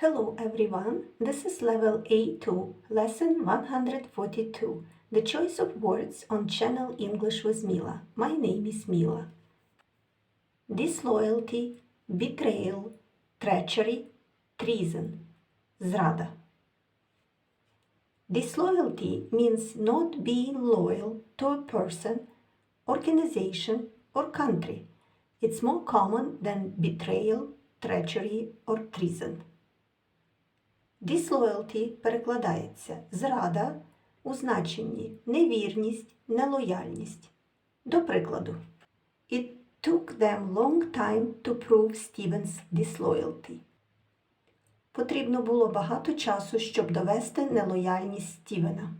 Hello everyone, this is level A2, lesson 142, the choice of words on channel English with Mila. My name is Mila. Disloyalty, betrayal, treachery, treason, zrada. Disloyalty means not being loyal to a person, organization, or country. It's more common than betrayal, treachery, or treason. Disloyalty перекладається зрада у значенні невірність, нелояльність. До прикладу, It took them long time to prove Stephen's disloyalty. Потрібно було багато часу, щоб довести нелояльність Стівена.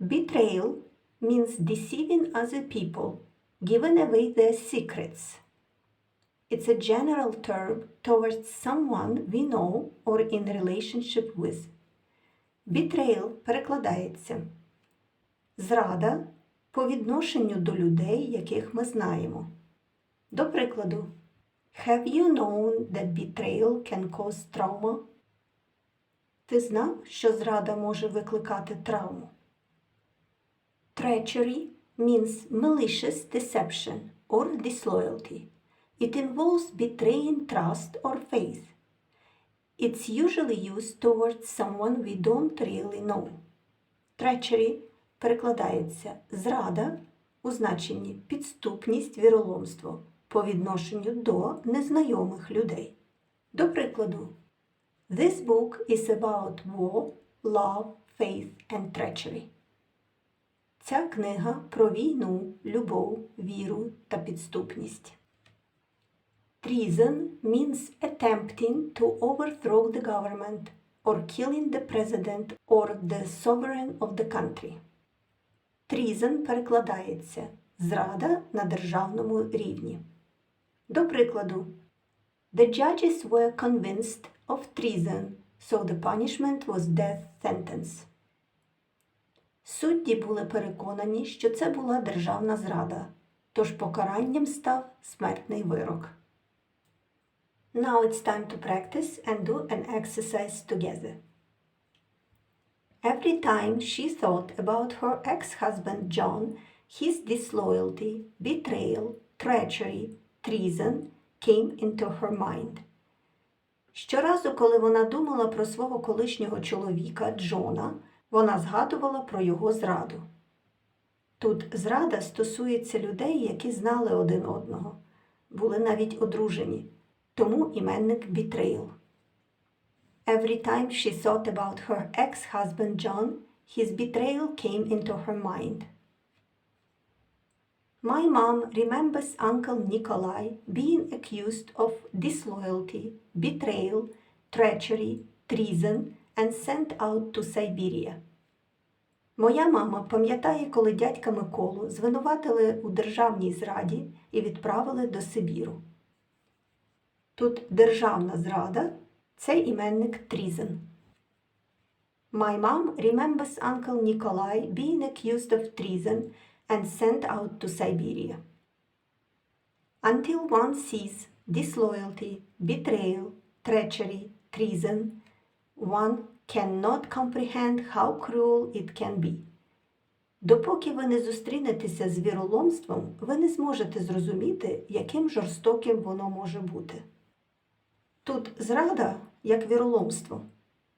Betrayal means deceiving other people, giving away their secrets. It's a general term towards someone we know or in relationship with. Betrayal перекладається зрада по відношенню до людей, яких ми знаємо. До прикладу, Have you known that betrayal can cause trauma? Ти знав, що зрада може викликати травму? Treachery means malicious deception or disloyalty. It involves betraying trust or faith. It's usually used towards someone we don't really know. Treachery перекладається зрада у значенні підступність, віроломство по відношенню до незнайомих людей. До прикладу, This book is about war, love, faith and treachery. Ця книга про війну, любов, віру та підступність. Treason means attempting to overthrow the government or killing the president or the sovereign of the country. Treason перекладається зрада на державному рівні. До прикладу, The judges were convinced of treason, so the punishment was death sentence. Судді були переконані, що це була державна зрада, тож покаранням став смертний вирок. Now it's time to practice and do an exercise together. Every time she thought about her ex-husband John, his disloyalty, betrayal, treachery, treason came into her mind. Щоразу, коли вона думала про свого колишнього чоловіка Джона, вона згадувала про його зраду. Тут зрада стосується людей, які знали один одного, були навіть одружені, тому іменник betrayal. Every time she thought about her ex-husband John, his betrayal came into her mind. My mom remembers Uncle Nikolai being accused of disloyalty, betrayal, treachery, treason, and sent out to Siberia. Моя мама пам'ятає, коли дядька Миколу звинуватили у державній зраді і відправили до Сибіру. Тут державна зрада це іменник treason. My mom remembers Uncle Nikolai being accused of treason and sent out to Siberia. Until one sees disloyalty, betrayal, treachery, treason, one cannot comprehend how cruel it can be. Допоки ви не зустрінетеся з віроломством, ви не зможете зрозуміти, яким жорстоким воно може бути. Тут зрада як віроломство,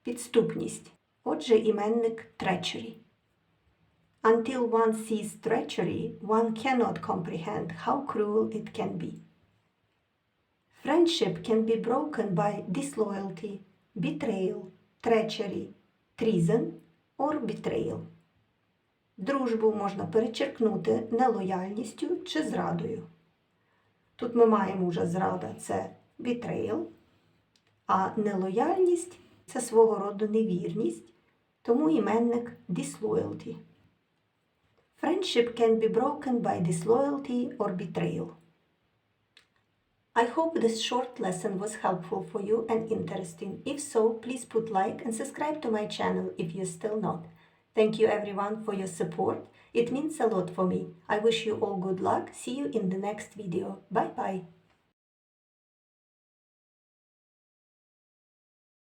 підступність, отже, іменник treachery. Until one sees treachery, one cannot comprehend how cruel it can be. Friendship can be broken by disloyalty, betrayal, treachery, treason or betrayal. Дружбу можна перечеркнути нелояльністю чи зрадою. Тут ми маємо вже зрада це betrayal, а нелояльність це свого роду невірність, тому іменник disloyalty. Friendship can be broken by disloyalty or betrayal. I hope this short lesson was helpful for you and interesting. If so, please put like and subscribe to my channel if you're still not. Thank you everyone for your support. It means a lot for me. I wish you all good luck. See you in the next video. Bye bye.